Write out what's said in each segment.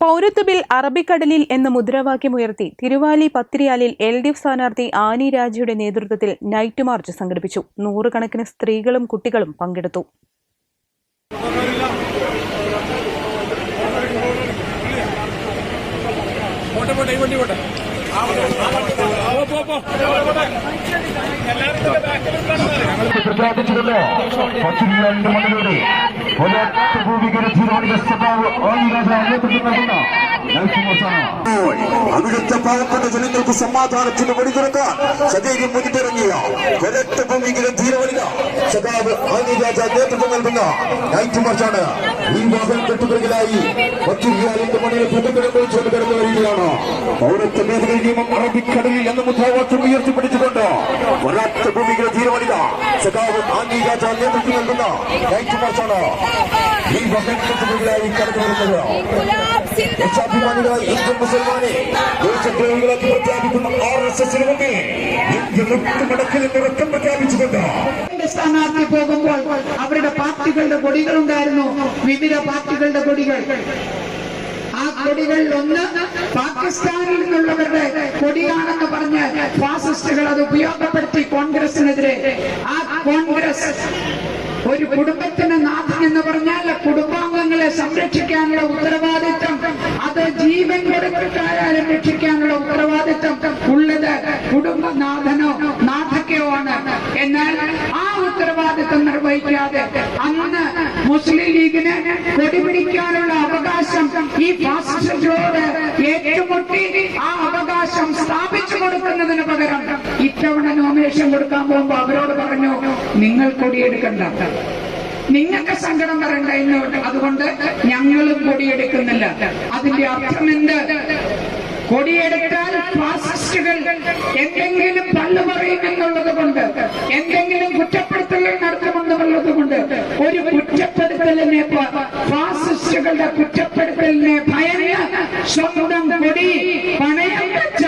പൗരത്വ ബിൽ അറബിക്കടലിൽ എന്ന മുദ്രാവാക്യമുയർത്തി തിരുവാലി പത്തിരിയാലിൽ എൽ ഡി എഫ് സ്ഥാനാർത്ഥി ആനി രാജയുടെ നേതൃത്വത്തിൽ നൈറ്റ് മാർച്ച് സംഘടിപ്പിച്ചു നൂറുകണക്കിന് സ്ത്രീകളും കുട്ടികളും പങ്കെടുത്തു ഒരൊറ്റ പാവപ്പെട്ട ജനങ്ങൾക്ക് സമാധാനത്തിന് വഴിതുറക്കാൻ സജീവം മുന്നിട്ടിറങ്ങിയ ഒരൊറ്റ ഭൂമിയിലും തീരവണിക സഖാവ് ആനി രാജ നേതൃത്വം നൽകുന്ന മാർച്ചാണ് ഈ വരികയാണ് പൗരത്വ മേഖല നിയമം അറബിക്കടലിൽ എന്ന മുദ്രാവാക്യം ഉയർത്തിപ്പിടിച്ചുകൊണ്ട് ഒരൊറ്റ ഭൂമിയിലെ തീരവണിക സഖാവ് ആനി രാജ നേതൃത്വം നൽകുന്ന നൈറ്റ് മാർച്ചാണ് ഈ കെട്ടുപിറകിലായി കടന്നു വരുന്നത്. ദേശാഭിമാനികളായി ഇന്ത്യൻ മുസൽമാനെ ദേശദ്രോഹികളാക്കി പ്രഖ്യാപിക്കുന്ന ആർ എസ് എസിന് മുന്നിൽ ഇന്ത്യ മുട്ടുമടക്കിൽ നിറക്കം പ്രഖ്യാപിച്ചുകൊണ്ട് സ്ഥാനാർത്ഥി പോകുമ്പോൾ അവരുടെ പാർട്ടികളുടെ കൊടികളുണ്ടായിരുന്നു. വിവിധ പാർട്ടികളുടെ കൊടികൾ. കൊടികളിൽ ഒന്ന് പാകിസ്ഥാനിൽ നിന്നുള്ളവരുടെ കൊടിയാണെന്ന് പറഞ്ഞ് ഫാസിസ്റ്റുകൾ അത് ഉപയോഗപ്പെടുത്തി കോൺഗ്രസിനെതിരെ. ആ കോൺഗ്രസ് ഒരു കുടുംബത്തിന് നാഥൻ എന്ന് പറഞ്ഞാൽ കുടുംബാംഗങ്ങളെ സംരക്ഷിക്കാനുള്ള ഉത്തരവാദിത്വം അത് ജീവൻ കൊടുത്തിട്ടായാലും രക്ഷിക്കാനുള്ള ഉത്തരവാദിത്വം ഉള്ളത് കുടുംബനാഥനോ നാഥക്കയോ ആണ്. എന്നാൽ ആ ഉത്തരവാദിത്വം നിർവഹിക്കാതെ അന്ന് മുസ്ലിം അവകാശം ഈ ഫാസിസ്റ്റുകളോട് ഏറ്റുമുട്ടി ആ അവകാശം സ്ഥാപിച്ചു കൊടുക്കുന്നതിന് പകരം ഇത്തവണ നോമിനേഷൻ കൊടുക്കാൻ പോകുമ്പോ അവരോട് പറഞ്ഞു നിങ്ങൾ കൊടിയെടുക്കണ്ട. നിങ്ങൾക്ക് സങ്കടം വരണ്ട എന്നോട്ട് അതുകൊണ്ട് ഞങ്ങളും കൊടിയെടുക്കുന്നില്ല. അതിന്റെ അർത്ഥം എന്ത് കൊടിയെടുത്താൽ ഫാസിസ്റ്റുകൾ എന്തെങ്കിലും പള്ളു പറയുമെന്നുള്ളത് കൊണ്ട് എന്തെങ്കിലും കുറ്റപ്പെടുത്തലുകൾ നടത്തുമെന്നുള്ളത് കൊണ്ട് ഒരു കുറ്റപ്പെടുത്തലിനെ ഫാസിസ്റ്റുകളുടെ കുറ്റപ്പെടുത്തലിനെ ഭയന്ന് സ്വന്തം കൊടി പണയം വെച്ച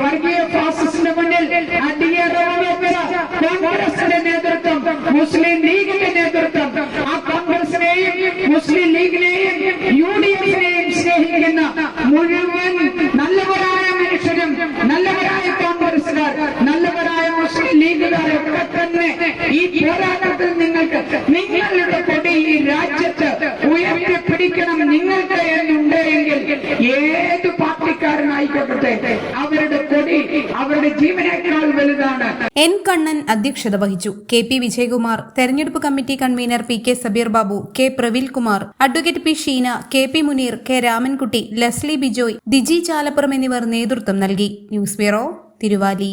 വർഗീയ ഫാസിസ്റ്റിന്റെ മുന്നിൽ അടിയറവ് വെച്ച കോൺഗ്രസിന്റെ നേതൃത്വം മുസ്ലിം ലീഗിന്റെ നേതൃത്വം ആ കോൺഗ്രസിനെയും മുസ്ലിം ലീഗിനെയും യു ഡി എഫിനെയും സ്നേഹിക്കുന്ന മുഴുവൻ പോരാട്ടത്തിൽ നിങ്ങൾക്ക് നിങ്ങളുടെ കൊടി ഈ രാജ്യത്ത് ഉയർത്തിപ്പിടിക്കണം നിങ്ങൾക്ക് എന്നുണ്ട് എങ്കിൽ ഏത് പാർട്ടിക്കാരനായിക്കോട്ടെ അവരുടെ കൊടി അവരുടെ ജീവനേക്കാൾ വലുതാണ്. എൻ കണ്ണൻ അധ്യക്ഷത വഹിച്ചു. കെ പി വിജയകുമാർ തെരഞ്ഞെടുപ്പ് committee convener P K Sabir Babu K Praveelkumar advocate P Sheena K P Muneer K Ramankutty Leslie Bijoy Diji Chalappuram എന്നിവർ നേതൃത്വം നൽകി. News bureau Thiruvali.